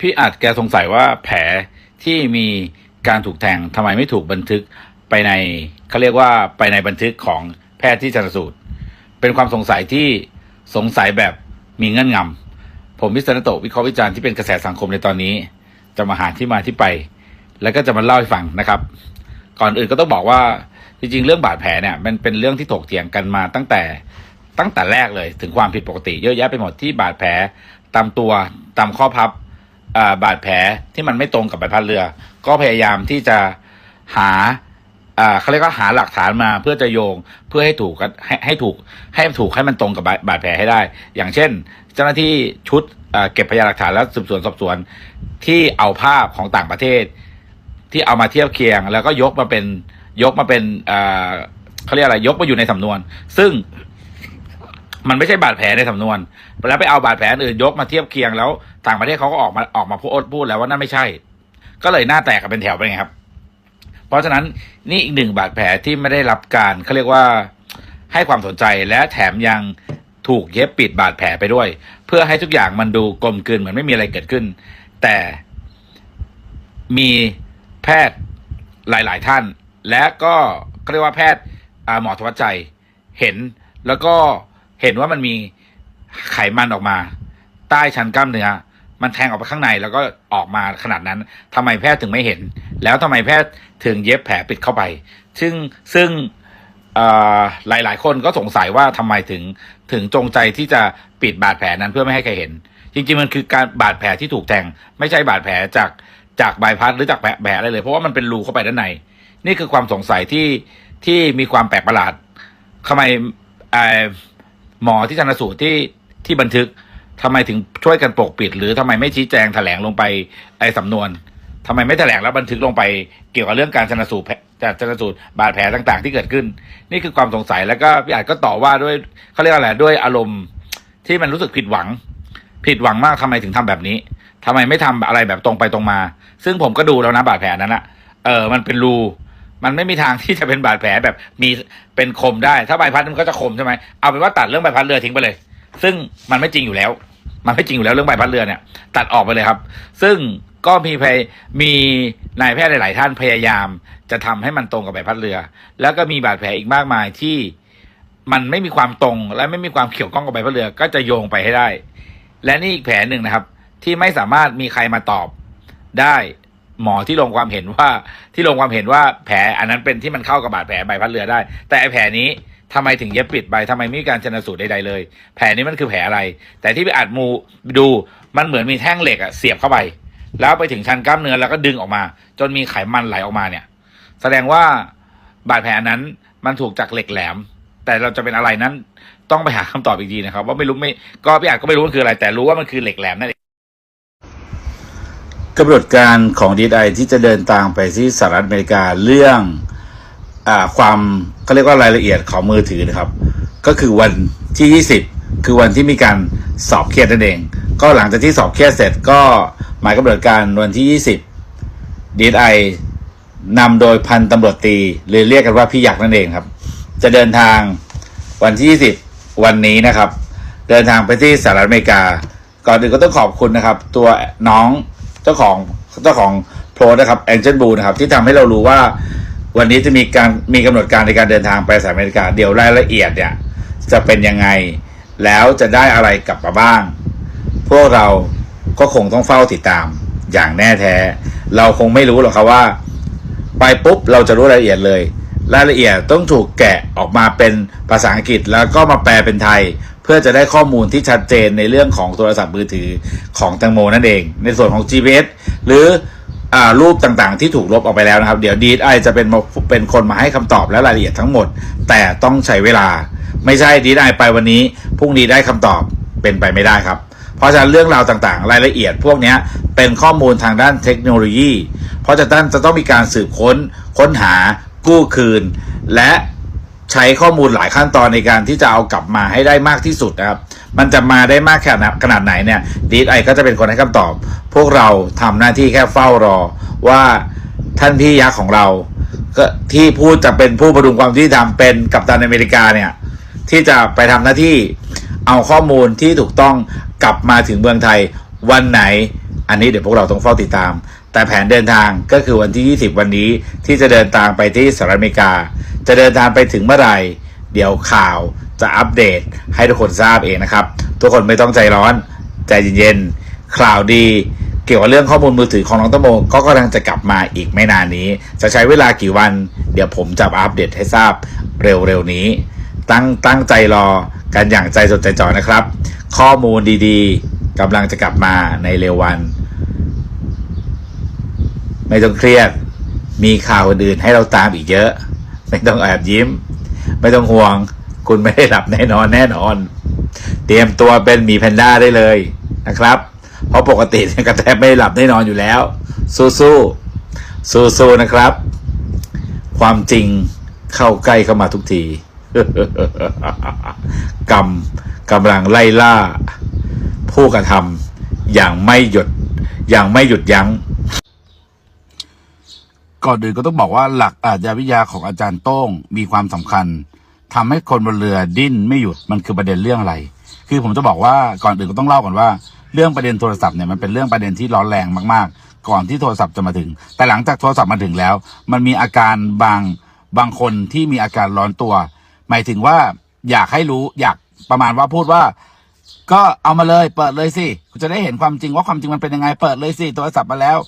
พี่อาจแกสงสัยว่าแผลที่มีการถูกแทงทำไมไม่ถูกบันทึกไปในเขาเรียกว่าไปในบันทึกของแพทย์ที่ชันสูตร เป็นความสงสัยที่สงสัยแบบมีเงื่อนงำผมพิสนโตวิเคราะห์วิจารณ์ที่เป็นกระแสสังคมในตอนนี้ จะมาหาที่มาที่ไป แล้วก็จะมาเล่าให้ฟังนะครับ ก่อนอื่นก็ต้องบอกว่าจริงๆ เรื่องบาดแผลเนี่ยมันเป็นเรื่องที่ถกเถียงกันมาตั้งแต่ตั้งแต่แรกเลย ถึงความผิดปกติเยอะแยะไปหมดที่บาดแผลตามตัวตามข้อพับ บาดแผลที่มันไม่ตรงกับใบพัดเรือ ก็พยายามที่จะหาเขาเรียกว่าหาหลักฐานมาเพื่อจะโยงเพื่อให้ถูกให้ให้ถูกให้ถูกให้มันตรงกับบาดแผลให้ได้ อย่างเช่น เจ้าหน้าที่ชุดเก็บพยานหลักฐานและสืบสวนสอบสวนที่เอาภาพของต่างประเทศ ที่เอามาเทียบเคียง แล้วก็ยกมาเป็นยกมาเป็นเขาเรียกอะไรยกมาอยู่ในสำนวน ซึ่ง มันไม่ใช่บาดแผลในสำนวน แล้วไปเอาบาดแผลอื่นยกมาเทียบเคียงแล้วต่างประเทศเขาก็ออกมาออกมาพูดพูดแล้วว่านั่นไม่ใช่ ก็เลยหน้าแตกกันเป็นแถวไปไงครับ เพราะฉะนั้นนี่อีกหนึ่งบาดแผลที่ไม่ได้รับการเขาเรียกว่าให้ความสนใจและแถมยังถูกเย็บปิดบาดแผลไปด้วย เพื่อให้ทุกอย่างมันดูกลมกลืนเหมือนไม่มีอะไรเกิดขึ้น แต่มีแพทย์หลาย ๆ ท่าน และก็เขาเรียกว่าแพทย์หมอทวัชใจเห็นแล้วก็ เห็นว่ามันมีไขมันออกมา ใต้ชั้นกล้ามเนื้อ มันแทงออกไปข้างในแล้วก็ออกมาขนาดนั้นทำไมแพทย์ถึงไม่เห็น แล้วทำไมแพทย์ถึงเย็บแผลปิดเข้าไป ซึ่งซึ่งเอ่อหลายคนก็สงสัยว่าทำไมถึงถึงจงใจที่จะปิดบาดแผลนั้นเพื่อไม่ให้ใครเห็น จริงๆมันคือการบาดแผลที่ถูกแทง ไม่ใช่บาดแผลจากจากใบพัดหรือจากแผลแผลอะไรเลย เพราะว่ามันเป็นรูเข้าไปด้านใน นี่คือความสงสัยที่ที่มีความแปลกประหลาดทำไมเอ่อ หมอที่ชันสูตรที่ที่บันทึกทำไมถึงช่วยกันปกปิด หรือทำไมไม่ชี้แจงแถลงลงไปไอ้สำนวนทำไมไม่แถลงแล้วบันทึกลงไปเกี่ยวกับเรื่องการชันสูตรจากชันสูตรบาดแผลต่าง ๆ ที่เกิดขึ้น นี่คือความสงสัยแล้วก็พี่อาจก็ต่อว่าด้วยเขาเรียกว่าอะไรด้วยอารมณ์ที่มันรู้สึกผิดหวัง ผิดหวังมากทำไมถึงทำแบบนี้ทำไมไม่ทำอะไรแบบตรงไปตรงมา ซึ่งผมก็ดูแล้วนะบาดแผลนั้นอะเออมันเป็นรู มันไม่มีทางที่จะเป็นบาดแผลแบบมีเป็นคมได้ ถ้าใบพัดมันก็จะคมใช่ไหมเอาเป็นว่าตัดเรื่องใบพัดเรือทิ้งไปเลย ซึ่งมันไม่จริงอยู่แล้ว มันไม่จริงอยู่แล้วเรื่องใบพัดเรือเนี่ย ตัดออกไปเลยครับ ซึ่งก็มีพยมีนายแพทย์หลาย ๆ ท่านพยายาม จะทำให้มันตรงกับใบพัดเรือ แล้วก็มีบาดแผลอีกมากมายที่มันไม่มีความตรงและไม่มีความเกี่ยวข้องกับใบพัดเรือ ก็จะโยงไปให้ได้ และนี่อีกแผลหนึ่งนะครับ ที่ไม่สามารถมีใครมาตอบได้ หมอที่ลงความเห็นว่าที่ลงความเห็นว่าแผลอันนั้นเป็นที่มันเข้ากับบาดแผลใบพัดเรือได้ แต่ไอแผลนี้ทำไมถึงเย็บปิดใบทำไมไม่มีการชนสูตรใดๆเลย แผลนี้มันคือแผลอะไร แต่ที่ไปอัดมูดูมันเหมือนมีแท่งเหล็กอะเสียบเข้าไป แล้วไปถึงชั้นกล้ามเนื้อแล้วก็ดึงออกมา จนมีไขมันไหลออกมาเนี่ย แสดงว่าบาดแผลนั้นมันถูกจากเหล็กแหลม แต่เราจะเป็นอะไรนั้นต้องไปหาคำตอบอีกทีนะครับ ว่าไม่รู้ไม่ก็พี่อาจก็ไม่รู้มันคืออะไร แต่รู้ว่ามันคือเหล็กแหลมนั่นเอง กำหนดการของดีไอที่จะเดินทางไปที่สหรัฐอเมริกาเรื่องอความเขาเรียกว่ารายละเอียดของมือถือนะครับ ก็คือวันที่ 20 คือวันที่มีการสอบเครียดนั่นเอง ก็หลังจากที่สอบเครียดเสร็จก็หมายกำหนดการวันที่ 20ดีไอนำโดยพันตำรวจตีหรือเรียกกันว่าพี่ยักษ์นั่นเองครับ จะเดินทางวันที่ 20 วันนี้นะครับ เดินทางไปที่สหรัฐอเมริกา ก่อนอื่นก็ต้องขอบคุณนะครับ ตัวน้อง เจ้าของเจ้าของโพสนะครับแองเจิลบูนะครับที่ทำให้เรารู้ว่า วันนี้จะมีการมีกำหนดการในการเดินทางไปสหรัฐอเมริกาเดี๋ยวรายละเอียดเนี่ยจะเป็นยังไง แล้วจะได้อะไรกลับมาบ้าง พวกเราก็คงต้องเฝ้าติดตามอย่างแน่แท้ เราคงไม่รู้หรอกครับว่า ไปปุ๊บเราจะรู้รายละเอียดเลย รายละเอียดต้องถูกแกะออกมาเป็นภาษาอังกฤษแล้วก็มาแปลเป็นไทย เพื่อจะได้ข้อมูลที่ชัดเจนในเรื่องของโทรศัพท์มือถือของแตงโมนั่นเอง ในส่วนของ GPS หรืออรูปต่างๆ ที่ถูกลบออกไปแล้วนะครับ เดี๋ยวดีไอจะเป็นเป็นคนมาให้คำตอบและรายละเอียดทั้งหมด แต่ต้องใช้เวลา ไม่ใช่ดีไอไปวันนี้พรุ่งนี้ได้คำตอบเป็นไปไม่ได้ครับ เพราะฉะนั้นเรื่องราวต่างๆ รายละเอียดพวกนี้เป็นข้อมูลทางด้านเทคโนโลยี เพราะจะต้องจะต้องมีการสืบค้นค้นหากู้คืน และ ใช้ข้อมูลหลายขั้นตอนในการที่จะเอากลับมาให้ได้มากที่สุดนะครับ มันจะมาได้มากขนาดขนาดไหนเนี่ยดีไอก็จะเป็นคนให้คำตอบ พวกเราทำหน้าที่แค่เฝ้ารอว่าท่านพี่ยักษ์ของเรา ก็ที่พูดจะเป็นผู้ประดุงความยุติธรรมเป็นกัปตันอเมริกาเนี่ยที่จะไปทำหน้าที่เอาข้อมูลที่ถูกต้องกลับมาถึงเมืองไทยวันไหน อันนี้เดี๋ยวพวกเราต้องเฝ้าติดตาม แต่แผนเดินทางก็คือวันที่ 20 วันนี้ที่จะเดินทางไปที่สหรัฐอเมริกา จะเดินทางไปถึงเมื่อไหร่เดี๋ยวข่าวจะอัปเดตให้ทุกคนทราบเองนะครับ ทุกคนไม่ต้องใจร้อน ใจเย็นๆข่าวดีเกี่ยวกับเรื่องข้อมูลมือถือของน้องตงโมก็กำลังจะกลับมาอีกไม่นานนี้ จะใช้เวลากี่วัน เดี๋ยวผมจะอัปเดตให้ทราบเร็วๆนี้ ตั้งตั้งใจรอกันอย่างใจจดใจจ่อนะครับ ข้อมูลดีๆกำลังจะกลับมาในเร็ววัน ไม่ต้องเครียด มีข่าวอื่นให้เราตามอีกเยอะ ไม่ต้องแอบยิ้ม ไม่ต้องห่วง คุณไม่ได้หลับแน่นอนแน่นอน เตรียมตัวเป็นหมีแพนด้าได้เลยนะครับ เพราะปกติกระแทบไม่หลับแน่นอนอยู่แล้ว สู้สู้สู้สู้ๆนะครับ ความจริงเข้าใกล้เข้ามาทุกทีกรรมกำลังไล่ล่า ผู้กระทำอย่างไม่หยุดอย่างไม่หยุดยัง้ง ก่อนอื่นก็ต้องบอกว่าหลักอาชญาวิทยาของอาจารย์โต้งมีความสำคัญทำให้คนบนเรือดิ้นไม่หยุดมันคือประเด็นเรื่องอะไร คือผมจะบอกว่าก่อนอื่นก็ต้องเล่าก่อนว่าเรื่องประเด็นโทรศัพท์เนี่ยมันเป็นเรื่องประเด็นที่ร้อนแรงมากๆ ก่อนที่โทรศัพท์จะมาถึง แต่หลังจากโทรศัพท์มาถึงแล้ว มันมีอาการบางบางคนที่มีอาการร้อนตัว หมายถึงว่าอยากให้รู้อยากประมาณว่าพูดว่า ก็เอามาเลย เปิดเลยสิจะได้เห็นความจริงว่าความจริงมันเป็นยังไง เปิดเลยสิโทรศัพท์มาแล้ว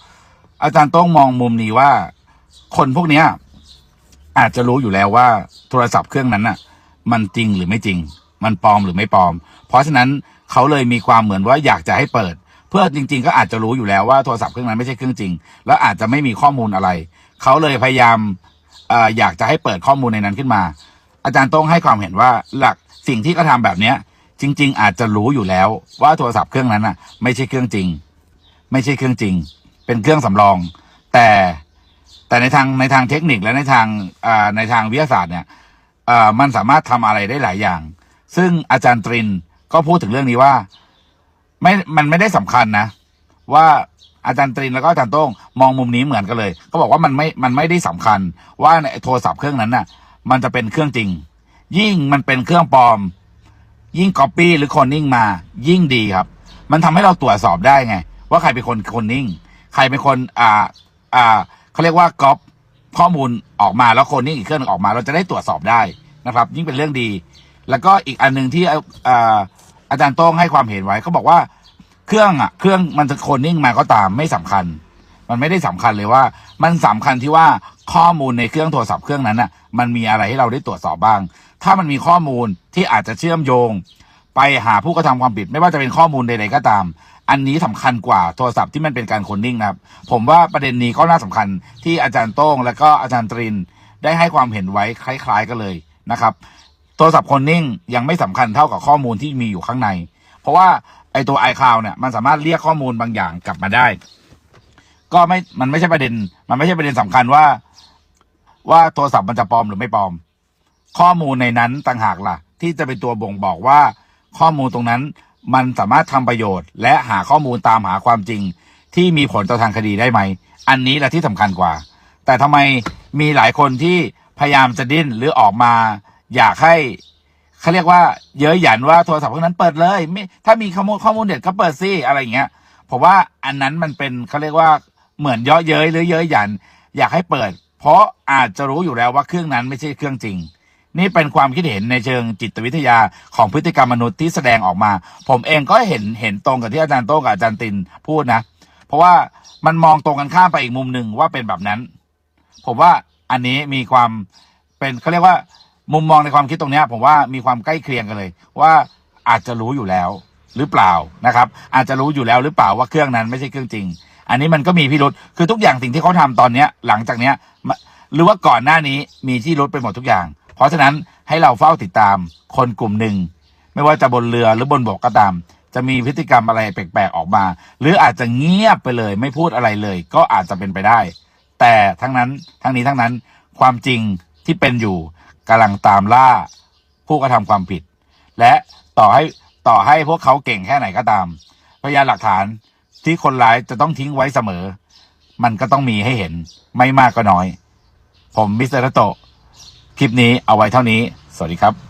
อาจารย์ต้องมองมุมนี้ว่า คนพวกเนี้ย อาจจะรู้อยู่แล้วว่าโทรศัพท์เครื่องนั้นน่ะ มันจริงหรือไม่จริง มันปลอมหรือไม่ปลอม เพราะฉะนั้นเขาเลยมีความเหมือนว่าอยากจะให้เปิด เพื่อจริง ๆ ก็อาจจะรู้อยู่แล้วว่าโทรศัพท์เครื่องนั้นไม่ใช่เครื่องจริง แล้วอาจจะไม่มีข้อมูลอะไร เขาเลยพยายามอยากจะให้เปิดข้อมูลในนั้นขึ้นมา อาจารย์ต้องให้ความเห็นว่าหลักสิ่งที่เขาทำแบบเนี้ย จริง ๆ อาจจะรู้อยู่แล้วว่าโทรศัพท์เครื่องนั้นน่ะ ไม่ใช่เครื่องจริง ไม่ใช่เครื่องจริง เป็นเครื่องสำรอง แต่ แต่ในทางในทางเทคนิคและในทางในทางวิทยาศาสตร์เนี่ยมันสามารถทำอะไรได้หลายอย่าง ซึ่งอาจารย์ตรินก็พูดถึงเรื่องนี้ว่าไม่มันไม่ได้สำคัญนะ ว่าอาจารย์ตรินแล้วก็อาจารย์โต้งมองมุมนี้เหมือนกันเลยเขาบอกว่ามันไม่มันไม่ได้สำคัญ ว่าในโทรศัพท์เครื่องนั้นน่ะ มันจะเป็นเครื่องจริง ยิ่งมันเป็นเครื่องปลอม ยิ่งก๊อปปี้หรือคนนิ่งมา ยิ่งดีครับ มันทำให้เราตรวจสอบได้ไง ว่าใครเป็นคนคนนิ่ง ใครเป็นคนอ่าอ่า เขาเรียกว่าก๊อปข้อมูลออกมาแล้วคนนิ่งอีกเครื่องหนึงออกมา เราจะได้ตรวจสอบได้นะครับ ยิ่งเป็นเรื่องดี แล้วก็อีกอันหนึ่งที่อาอาจารย์โต้งให้ความเห็นไว้เขาบอกว่าเครื่องอะ เครื่องมันจะโคนนิ่งมาก็ตามไม่สำคัญ มันไม่ได้สำคัญเลยว่า มันสำคัญที่ว่าข้อมูลในเครื่องโทรศัพท์เครื่องนั้นน่ะ มันมีอะไรให้เราได้ตรวจสอบบ้าง ถ้ามันมีข้อมูลที่อาจจะเชื่อมโยง ไปหาผู้กระทำความผิด ไม่ว่าจะเป็นข้อมูลใดๆก็ตาม อันนี้สำคัญกว่าโทรศัพท์ที่มันเป็นการโคนนิ่งนะครับ ผมว่าประเด็นนี้ก็น่าสำคัญที่อาจารย์โต้งและก็อาจารย์ตรินได้ให้ความเห็นไว้คล้าย ๆกันเลยนะครับ โทรศัพท์โคนนิ่งยังไม่สำคัญเท่ากับข้อมูลที่มีอยู่ข้างใน เพราะว่าไอตัว iCloud เนี่ยมันสามารถเรียกข้อมูลบางอย่างกลับมาได้ ก็ไม่มันไม่ใช่ประเด็น มันไม่ใช่ประเด็นสำคัญว่า ว่าโทรศัพท์มันจะปลอมหรือไม่ปลอม ข้อมูลในนั้นต่างหากล่ะ ที่จะเป็นตัวบ่งบอกว่าข้อมูลตรงนั้น มันสามารถทำประโยชน์ และหาข้อมูลตามหาความจริง ที่มีผลต่อทางคดีได้ไหม อันนี้แหละที่สำคัญกว่า แต่ทำไมมีหลายคนที่พยายามจะดิ้นหรือออกมา อยากให้เขาเรียกว่า เย้ยหยันว่าโทรศัพท์พวกนั้นเปิดเลยไม่ถ้ามีข้อมูลข้อมูลเด็ดก็เปิดสิอะไรอย่างเงี้ยผมว่าอันนั้นมันเป็นเขาเรียกว่าเหมือนเยาะเย้ยหรือเย้ยหยัน อยากให้เปิด เพราะอาจจะรู้อยู่แล้วว่าเครื่องนั้นไม่ใช่เครื่องจริง นี่เป็นความคิดเห็นในเชิงจิตวิทยาของพฤติกรรมมนุษย์ที่แสดงออกมา ผมเองก็เห็นเห็นตรงกับที่อาจารย์โต้งกับอาจารย์ตินพูดนะ เพราะว่ามันมองตรงกันข้ามไปอีกมุมหนึ่งว่าเป็นแบบนั้น ผมว่าอันนี้มีความเป็นเขาเรียกว่ามุมมองในความคิดตรงนี้ผมว่ามีความใกล้เคียงกันเลย ว่าอาจจะรู้อยู่แล้วหรือเปล่านะครับ อาจจะรู้อยู่แล้วหรือเปล่าว่าเครื่องนั้นไม่ใช่เครื่องจริง อันนี้มันก็มีพิรุษคือทุกอย่างสิ่งที่เขาทำตอนเนี้ย หลังจากเนี้ยหรือว่าก่อนหน้านี้มีที่รุษไปหมดทุกอย่าง เพราะฉะนั้นให้เราเฝ้าติดตามคนกลุ่มหนึ่ง ไม่ว่าจะบนเรือหรือบนบกก็ตาม จะมีพฤติกรรมอะไรแปลกๆออกมา หรืออาจจะเงียบไปเลย ไม่พูดอะไรเลย ก็อาจจะเป็นไปได้ แต่ทั้งนั้นทั้งนี้ทั้งนั้นความจริงที่เป็นอยู่กำลังตามล่าผู้กระทำความผิด และต่อให้ต่อให้พวกเขาเก่งแค่ไหนก็ตาม พยานหลักฐานที่คนร้ายจะต้องทิ้งไว้เสมอ มันก็ต้องมีให้เห็นไม่มากก็น้อย ผมมิสเตอร์โต คลิปนี้เอาไว้เท่านี้ สวัสดีครับ